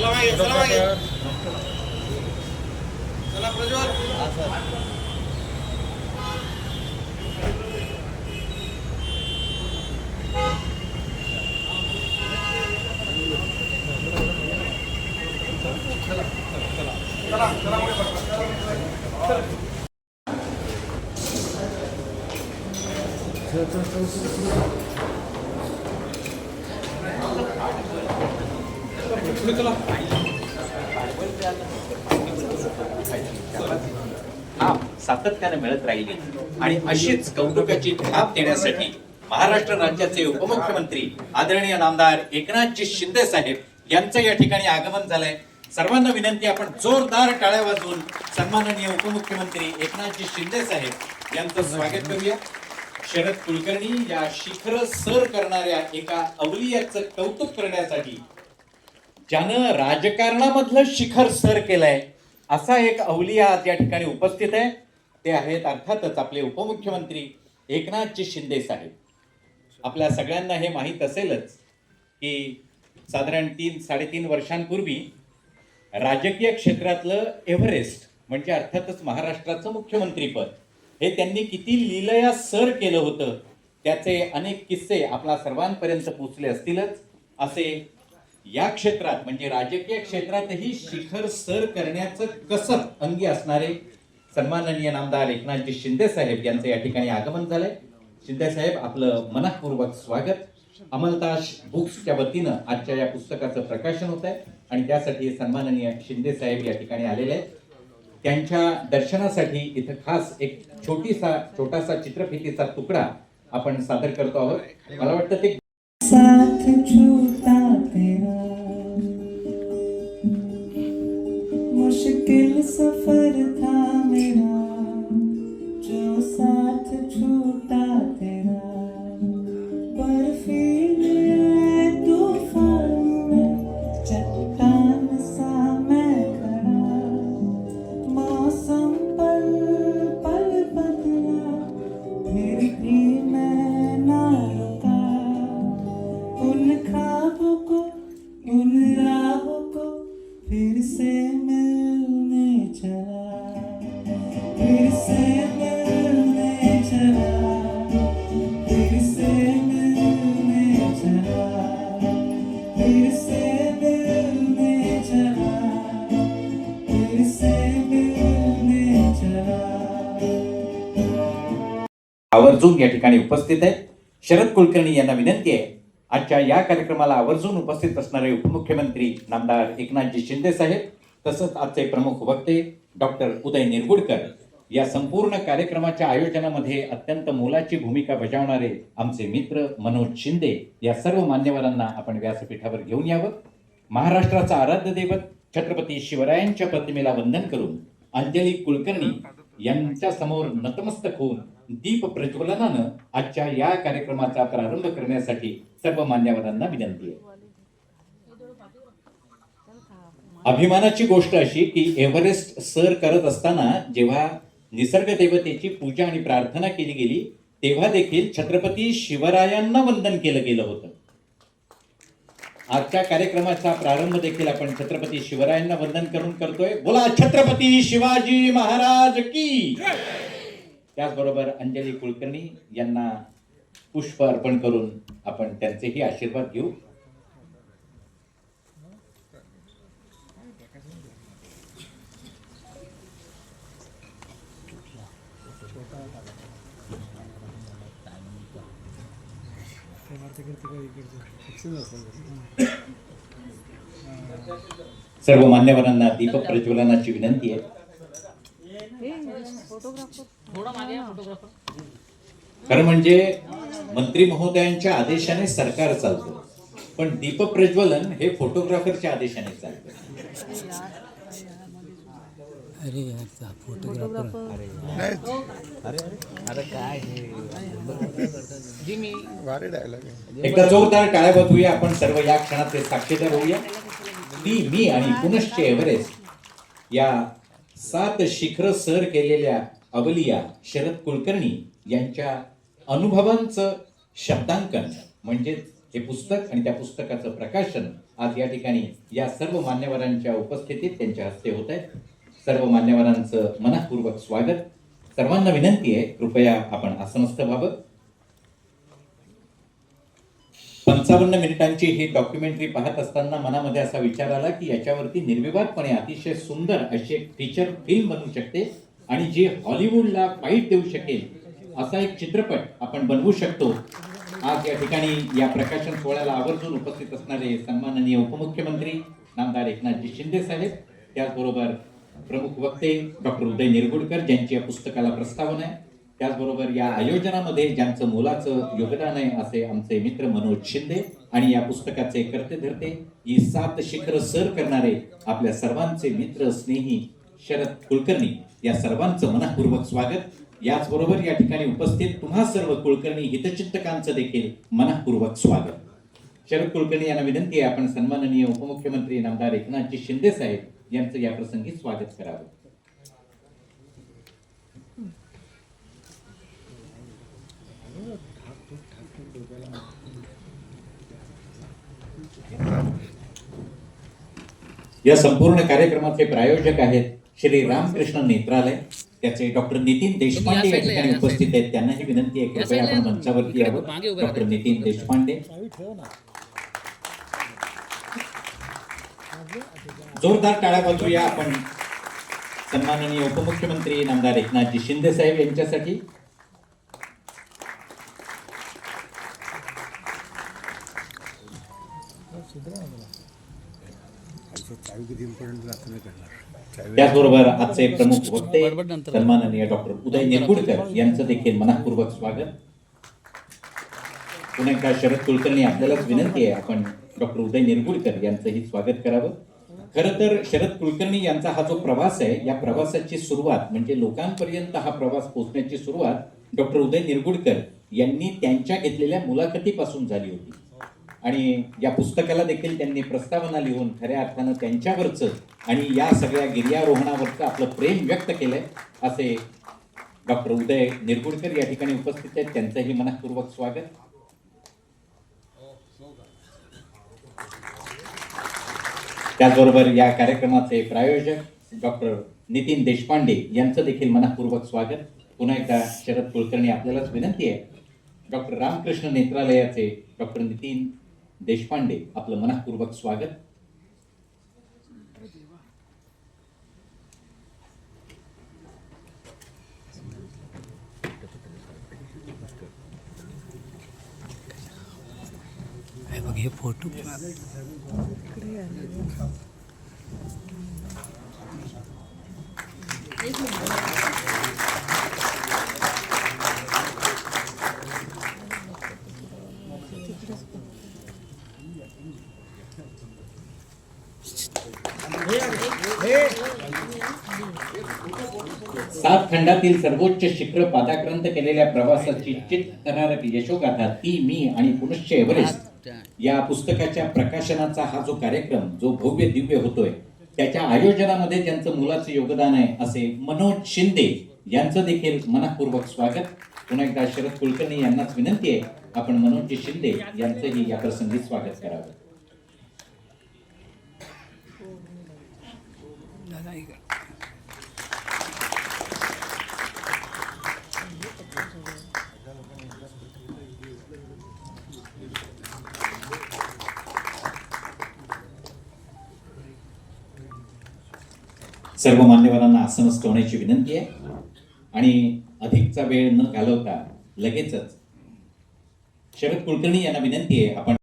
चला मागे चला मागे चला प्रज्वल चला चला. मागे बघा. हा सातत्याने मिळत राहिली. आणि अशीच कौतुकाची थाप देण्यासाठी महाराष्ट्र राज्याचे उपमुख्यमंत्री आदरणीय नामदार एकनाथजी शिंदे साहेब यांचं या ठिकाणी आगमन झालंय. सर्वांना विनंती आपण जोरदार टाळ्या वाजवून सन्माननीय उपमुख्यमंत्री एकनाथजी शिंदे साहेब यांचं स्वागत करूया. शरद कुलकर्णी या शिखर सर करणाऱ्या एका अवलियाचं कौतुक करण्यासाठी ज्यानं राजकारणामधलं शिखर सर केलंय असा एक अवलिया आज या ठिकाणी उपस्थित आहे. ते आहेत अर्थातच आपले उपमुख्यमंत्री एकनाथजी शिंदे साहेब. आपल्या सगळ्यांना हे माहीत असेलच की साधारण तीन साडेतीन वर्षांपूर्वी राजकीय क्षेत्रातलं एव्हरेस्ट म्हणजे अर्थातच महाराष्ट्राचं मुख्यमंत्रीपद हे त्यांनी किती लिलया सर केलं होतं त्याचे अनेक किस्से आपल्या सर्वांपर्यंत पोचले असतीलच असे या क्षेत्रात म्हणजे राजकीय क्षेत्रातही शिखर सर करण्याचं कसत अंगी असणारे सन्माननीय नामदार एकनाथजी शिंदे साहेब यांचं या ठिकाणी आगमन झालंय. शिंदे साहेब आपलं मनपूर्वक स्वागत. अमलताश बुक्सच्या वतीनं आजच्या या पुस्तकाचं प्रकाशन होत आहे आणि त्यासाठी सन्माननीय शिंदे साहेब या ठिकाणी आलेले आहेत. त्यांच्या दर्शनासाठी इथं खास एक छोटीसा छोटासा चित्रफितीचा तुकडा आपण सादर करतो आहोत. मला वाटतं ते Gülse आवर्जून या ठिकाणी उपस्थित आहेत. शरद कुलकर्णी यांना विनंती आहे आजच्या या कार्यक्रमाला आवर्जून उपस्थित असणारे उपमुख्यमंत्री नामदार एकनाथजी शिंदे साहेब तसंच आजचे प्रमुख वक्ते डॉक्टर उदय निरगुडकर. या संपूर्ण कार्यक्रमाच्या आयोजनामध्ये अत्यंत मोलाची भूमिका बजावणारे आमचे मित्र मनोज शिंदे या सर्व मान्यवरांना आपण व्यासपीठावर घेऊन यावं. महाराष्ट्राचा आराध्य दैवत छत्रपती शिवरायांच्या प्रतिमेला वंदन करून अंजली कुलकर्णी यांच्या समोर नतमस्तक होऊन दीप प्रज्वलनानं आजच्या या कार्यक्रमाचा प्रारंभ करण्यासाठी सर्व मान्यवरांना विनंती आहे. अभिमानाची गोष्ट अशी की एव्हरेस्ट सर करत असताना जेव्हा निसर्ग देवतेची पूजा आणि प्रार्थना केली गेली तेव्हा देखील छत्रपती शिवरायांना वंदन केलं गेलं होतं. आजच्या कार्यक्रमाचा प्रारंभ देखील आपण छत्रपती शिवरायांना वंदन करून करतोय. बोला छत्रपती शिवाजी महाराज की त्याचबरोबर अंजली कुलकर्णी यांना पुष्प अर्पण करून आपण त्यांचेही आशीर्वाद घेऊ. सर्व मान्यवरांना दीप प्रज्वलनाची विनंती आहे. खरं म्हणजे मंत्री महोदयांच्या आदेशाने सरकार चालतं. पण दीप प्रज्वलन हे फोटोग्राफरच्या आदेशाने चालतं. अरे यार फोटोग्राफर अरे काय हे? भारी डायलॉग आहे. एकदा जोरदार टाळ्या बघूया आपण सर्व या क्षणाचे साक्षीदार होऊया. ती मी आणि पुनश्च एव्हरेस्ट या सात शिखर सर केलेल्या अवलिया शरद कुलकर्णी यांच्या अनुभवांचं शब्दांकन म्हणजेच हे पुस्तक आणि त्या पुस्तकाचं प्रकाशन आज या ठिकाणी या सर्व मान्यवरांच्या उपस्थितीत त्यांच्या हस्ते होत आहे. सर्व मान्यवरांचं मनपूर्वक स्वागत. सर्वांना विनंती आहे कृपया आपण आसनस्थ व्हावं. पंचावन्न मिनिटांची ही डॉक्युमेंटरी पाहत असताना मनामध्ये असा विचार आला की याच्यावरती निर्विवादपणे अतिशय सुंदर अशी एक फीचर फिल्म बनवू शकते आणि जी हॉलिवूडला फाईट देऊ शकेल असा एक चित्रपट आपण बनवू शकतो. आज या ठिकाणी या प्रकाशन सोहळ्याला आवर्जून उपस्थित असणारे सन्माननीय उपमुख्यमंत्री नामदार एकनाथजी शिंदे साहेब त्याचबरोबर प्रमुख वक्ते डॉक्टर उदय निरगुडकर ज्यांची या पुस्तकाला प्रस्तावना आहे. त्याचबरोबर या आयोजनामध्ये ज्यांचं मोलाचं योगदान आहे असे आमचे मित्र मनोज शिंदे आणि या पुस्तकाचे करते धरते ही सात शिखर सर करणारे आपल्या सर्वांचे मित्र स्नेही शरद कुलकर्णी. या सर्वांचं मनपूर्वक स्वागत. याचबरोबर या ठिकाणी उपस्थित तुम्हा सर्व कुलकर्णी हितचिंतकांचं देखील मनपूर्वक स्वागत. शरद कुलकर्णी यांना विनंती आहे आपण सन्माननीय उपमुख्यमंत्री नामदार एकनाथजी शिंदे साहेब यांचं या प्रसंगी स्वागत करावं. या संपूर्ण कार्यक्रमाचे प्रायोजक आहेत श्री रामकृष्ण नेत्रालय त्याचे डॉक्टर नितीन देशपांडे या ठिकाणी उपस्थित आहेत. त्यांनाही विनंती आहे कृपया आपण मंचावरती यावं. डॉक्टर नितीन देशपांडे. जोरदार टाळ्या वाजवूया आपण. सन्माननीय उपमुख्यमंत्री नामदार एकनाथजी शिंदे साहेब यांच्यासाठी. त्याचबरोबर आजचे प्रमुख वक्ते सन्माननीय डॉक्टर उदय निरगुडकर. यांचं देखील मनपूर्वक स्वागत. पुण्याच्या शरद कुलकर्णी आपल्यालाच विनंती आहे आपण डॉक्टर उदय निरगुडकर यांचंही स्वागत करावं. खरं तर शरद कुलकर्णी यांचा हा जो प्रवास आहे या प्रवासाची सुरुवात म्हणजे लोकांपर्यंत हा प्रवास पोहोचण्याची सुरुवात डॉक्टर उदय निरगुडकर यांनी त्यांच्या घेतलेल्या मुलाखतीपासून झाली होती. आणि या पुस्तकाला देखील त्यांनी प्रस्तावना लिहून खऱ्या अर्थानं त्यांच्यावरचं आणि या सगळ्या गिर्यारोहणावरचं आपलं प्रेम व्यक्त केलंय असे डॉक्टर उदय निरगुडकर या ठिकाणी उपस्थित आहेत. त्यांचंही मनपूर्वक स्वागत. त्याचबरोबर या कार्यक्रमाचे प्रायोजक डॉक्टर नितीन देशपांडे यांचं देखील मनपूर्वक स्वागत. पुन्हा एकदा शरद कुलकर्णी आपल्यालाच विनंती आहे. डॉक्टर रामकृष्ण नेत्रालयाचे डॉक्टर नितीन देशपांडे आपलं मनपूर्वक स्वागत. हे हे फोटो. सात खंडातील सर्वोच्च शिखर पादाक्रांत केलेल्या प्रवासाची चित्तथरारक यशोगाथा ती मी आणि पुनश्च एव्हरेस्ट. या पुस्तकाच्या प्रकाशनाचा हा जो कार्यक्रम जो भव्य दिव्य होतोय त्याच्या आयोजनामध्ये ज्यांचं मुलाचं योगदान आहे असे मनोज शिंदे यांचं देखील मनपूर्वक स्वागत. पुन्हा एकदा शरद कुलकर्णी यांनाच विनंती आहे आपण मनोजजी शिंदे यांचंही या प्रसंगी स्वागत करावं. सर्व मान्यवरांना आसनस्थ होण्याची विनंती आहे. आणि अधिकचा वेळ न घालवता लगेचच शरद कुलकर्णी यांना विनंती आहे आपण